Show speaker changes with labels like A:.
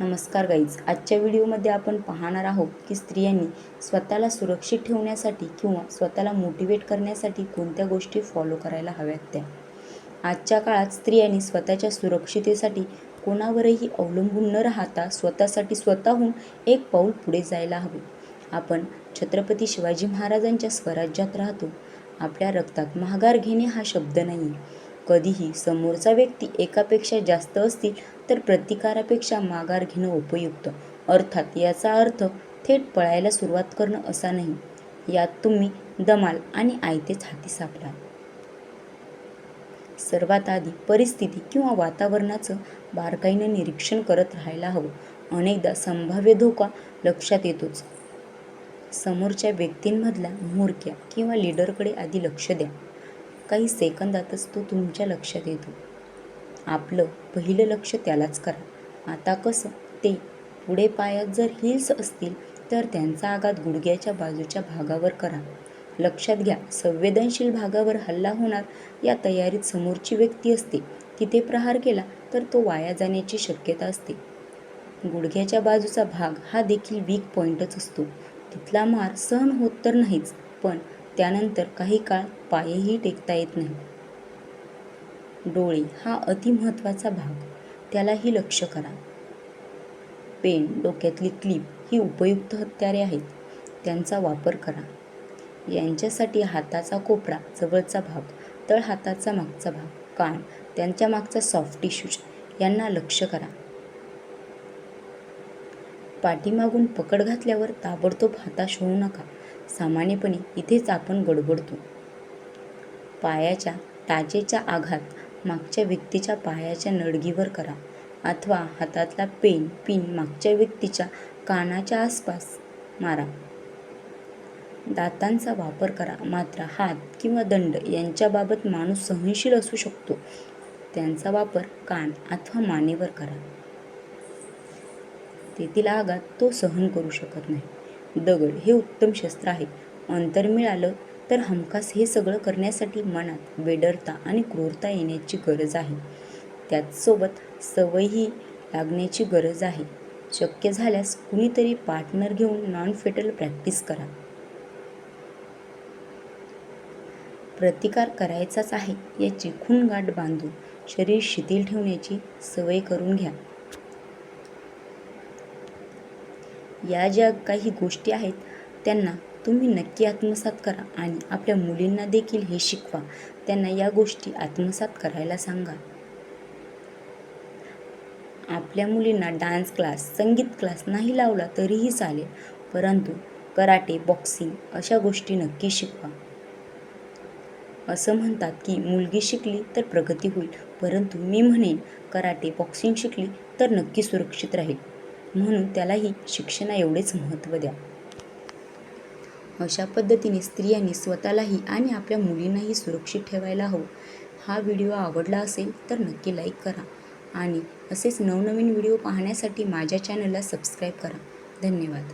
A: नमस्कार गाईज. आजच्या व्हिडिओमध्ये आपण पाहणार आहोत की स्त्रियांनी स्वतःला सुरक्षित ठेवण्यासाठी किंवा स्वतःला मोटिवेट करण्यासाठी कोणत्या गोष्टी फॉलो करायला हव्यात त्या? आजच्या काळात स्त्रियांनी स्वतःच्या सुरक्षितेसाठी कोणावरही अवलंबून न राहता स्वतःसाठी स्वतःहून एक पाऊल पुढे जायला हवे. आपण छत्रपती शिवाजी महाराजांच्या स्वराज्यात राहतो. आपल्या रक्तात महागार घेणे हा शब्द नाही कधीही समोरचा व्यक्ती एकापेक्षा जास्त असतील तर प्रतिकारापेक्षा माघार घेणं उपयुक्त. अर्थात याचा अर्थ थेट पळायला सुरुवात करणं असा नाही. यात तुम्ही दमाल आणि आयतेच हाती सापडाल. सर्वात आधी परिस्थिती किंवा वातावरणाचं बारकाईनं निरीक्षण करत राहायला हवं. अनेकदा संभाव्य धोका लक्षात येतोच. समोरच्या व्यक्तींमधल्या म्होरक्या किंवा लीडरकडे आधी लक्ष द्या. काही सेकंदातच तो तुमच्या लक्षात येतो. आपलं पहिलं लक्ष त्यालाच करा. आता कसं? ते पुढे पायात जर हिल्स असतील तर त्यांचा आघात गुडघ्याच्या बाजूच्या भागावर करा. लक्षात घ्या संवेदनशील भागावर हल्ला होणार. या तयारीत समोरची व्यक्ती असते. तिथे प्रहार केला तर तो वाया जाण्याची शक्यता असते. गुडघ्याच्या बाजूचा भाग हा देखील वीक पॉईंटच असतो. तिथला मार सहन होत तर नाहीच पण त्यानंतर काही काळ पायही टेकता येत नाही. डोळे हा अतिमहत्त्वाचा भाग. त्यालाही लक्ष करा. पेन डोक्यातली क्लिप ही उपयुक्त हत्यारे आहेत. त्यांचा वापर करा. यांच्यासाठी हाताचा कोपरा जवळचा भाग तळ हाताचा मागचा भाग कान त्यांच्या मागचा सॉफ्ट टिश्यूज यांना लक्ष करा. पाठीमागून पकड घातल्यावर ताबडतोब हाताश होऊ नका. सामान्यपणे इथेच आपण गडबडतो. पायाच्या टाचेचा आघात मागच्या व्यक्तीच्या पायाच्या नडगीवर करा अथवा हातातला पेन पिन मागच्या व्यक्तीच्या कानाच्या आसपास मारा. दातांचा वापर करा मात्र हात किंवा दंड यांच्याबाबत माणूस सहनशील असू शकतो. त्यांचा वापर कान अथवा मानेवर करा. तेथील आघात तो सहन करू शकत नाही. दगड हे उत्तम शस्त्र आहे. अंतर मिळालं तर हमखास हे सगळं करण्यासाठी मनात बेडरता आणि क्रूरता येण्याची गरज आहे. त्याचसोबत सवयही लागण्याची गरज आहे. शक्य झाल्यास कुणीतरी पार्टनर घेऊन नॉन फेटल प्रॅक्टिस करा. प्रतिकार करायचाच आहे याची खूणगाठ बांधून शरीर शिथिल ठेवण्याची सवय करून घ्या. या ज्या काही गोष्टी आहेत त्यांना तुम्ही नक्की आत्मसात करा आणि आपल्या मुलींना देखील हे शिकवा. त्यांना या गोष्टी आत्मसात करायला सांगा. आपल्या मुलींना डान्स क्लास संगीत क्लास नाही लावला तरीही चालेल परंतु कराटे बॉक्सिंग अशा गोष्टी नक्की शिकवा. असं म्हणतात की मुलगी शिकली तर प्रगती होईल परंतु मी म्हणेन कराटे बॉक्सिंग शिकली तर नक्की सुरक्षित राहील. म्हणून त्यालाही शिक्षणा एवढेच महत्त्व द्या. अशा पद्धतीने स्त्रियांनी स्वतःलाही आणि आपल्या मुलींनाही सुरक्षित ठेवायला हवं. हा व्हिडिओ आवडला असेल तर नक्की लाईक करा आणि असेच नवनवीन व्हिडिओ पाहण्यासाठी माझ्या चॅनलला सबस्क्राईब करा. धन्यवाद.